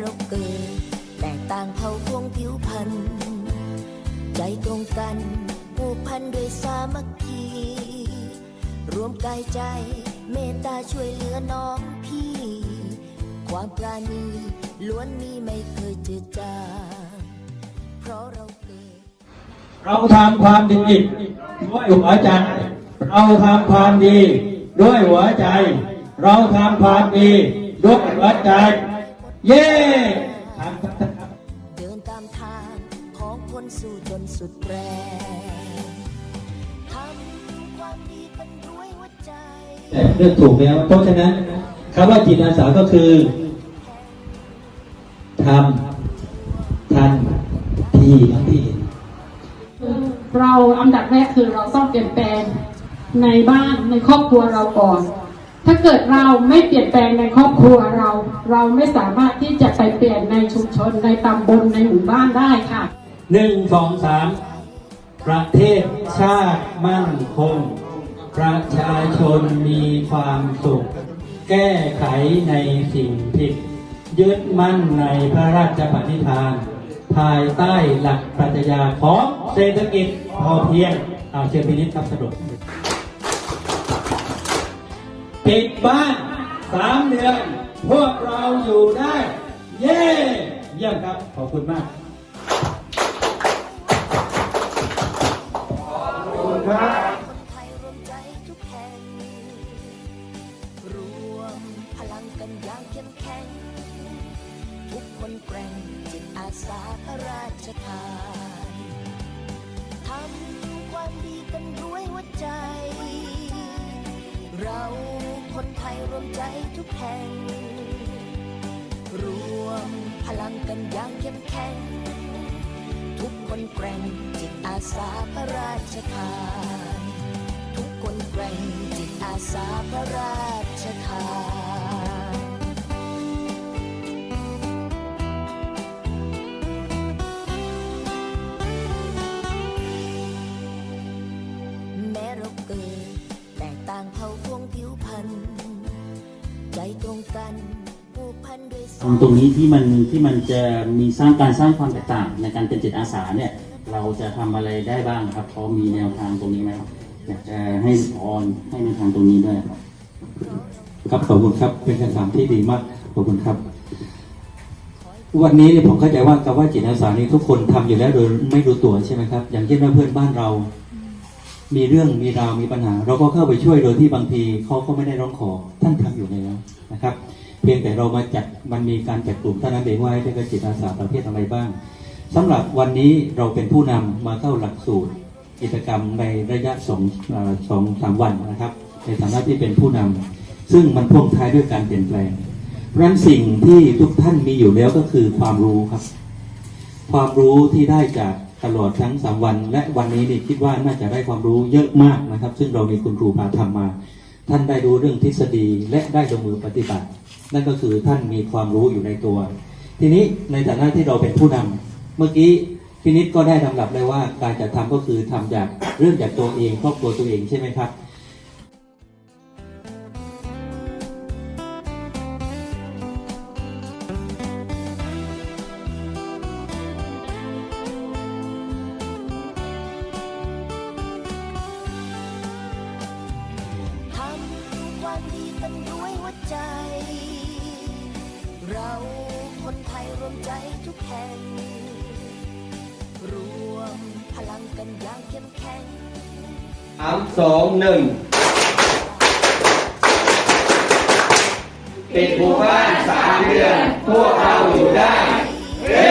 เราเกิดแตกต่างเผ่าพวงผิวพันธุ์ใจตรงกันผูกพันด้วยสามัคคี รวมกายใจเมตตาช่วยเหลือน้องพี่ ความปราณีล้วนมีไม่เคยเจืดจางเพราะเราเกิด เราทำความดีด้วยหัวใจ เราทำความดีด้วยหัวใจ เราทำความดีด้วยหัวใจ เย้เดินตามทางของคนสู่จนสุดแรงทำความดีกันด้วยหัวใจแต่เลือกถูกแล้วเพราะฉะนั้นคำว่าจิตอาสาก็คือทำทันทีทั้งที่เราอันดับแรกคือเราต้องเปลี่ยนแปลงในบ้านในครอบครัวเราก่อน ถ้าเกิดเราไม่เปลี่ยนแปลงในครอบครัวเรา เราไม่สามารถที่จะไปเปลี่ยนในชุมชนในตำบลในหมู่บ้านได้ค่ะหนึ่งสองสามประเทศชาติมั่นคง ประชาชนมีความสุข แก้ไขในสิ่งผิด ยึดมั่นในพระราชปณิธาน ภายใต้หลักปรัชญาของเศรษฐกิจพอเพียงเอาเชิญพินิจครับสรุปปิดบ้านสามเดือน พวกเราอยู่ได้ เย้เยี่ยมครับ ขอบคุณมากคนไทยรวมใจทุกแห่งรวมพลังกันอย่างเข้มแข็ง ทุกคนแกร่งจิตอาสาพระราชทานทำความดีกันด้วยหัวใจ เรา คนไทยรวมใจทุกแห่ง รวมพลังกันอย่างเข้มแข็ง ทุกคนแกร่งจิตอาสาพระราชทาน ทุกคนแกร่งจิตอาสาพระราชทาน ตรงกันผูกพันด้วยสาตรงนี้ที่มันที่มันจะมีสร้างการสร้างความแตกต่างในการเป็นจิตอาสาเนี่ย เราจะทำอะไรได้บ้างครับพอมีแนวทางตรงนี้ไหมครับอยากจะให้พรให้แนวทางตรงนี้ด้วยครับ ครับขอบคุณครับเป็นคำถามที่ดีมากขอบคุณครับ วันนี้เนี่ยผมเข้าใจว่าคำว่าจิตอาสานี่ทุกคนทำอยู่แล้วโดยไม่รู้ตัวใช่ไหมครับ อย่างเช่นว่าเพื่อนบ้านเรา มีเรื่องมีราวมีปัญหา เราก็เข้าไปช่วยโดยที่บางทีเขาก็ไม่ได้ร้องขอท่านทำ อยู่แล้วนะครับ เพียงแต่เรามาจัดมันมีการจัดกลุ่มเท่านั้นเองว่าให้เรียกว่าจิตอาสาประเภทอะไรบ้างสำหรับวันนี้เราเป็นผู้นำมาเข้าหลักสูตรกิจกรรมในระยะสองสองสามวันนะครับ ในฐานะที่เป็นผู้นำซึ่งมันพ่วงท้ายด้วยการเปลี่ยนแปลงเพราะฉะนั้นสิ่งที่ทุกท่านมีอยู่แล้วก็คือความรู้ครับ ความรู้ที่ได้จากตลอดทั้งสามวัน และวันนี้นี่คิดว่าน่าจะได้ความรู้เยอะมากนะครับ ซึ่งเรามีคุณครูพาทำมา ท่านได้รู้เรื่องทฤษฎีและได้ลงมือปฏิบัติ นั่นก็คือท่านมีความรู้อยู่ในตัว ทีนี้ในฐานะที่เราเป็นผู้นำเมื่อกี้พินิษก็ได้ลำดับเลยว่าการจะทำก็คือทำจากเรื่องจากตัวเองครอบครัวตัวเองใช่ไหมครับ วามดีกันด้วยหัวใจ เราคนไทยรวมใจทุกแห่ง รวมพลังกันอย่างเข้มแข็งสามสองหนึ่งปิดหมู่บ้านสามเดือน พวกเราอยู่ได้เฮ้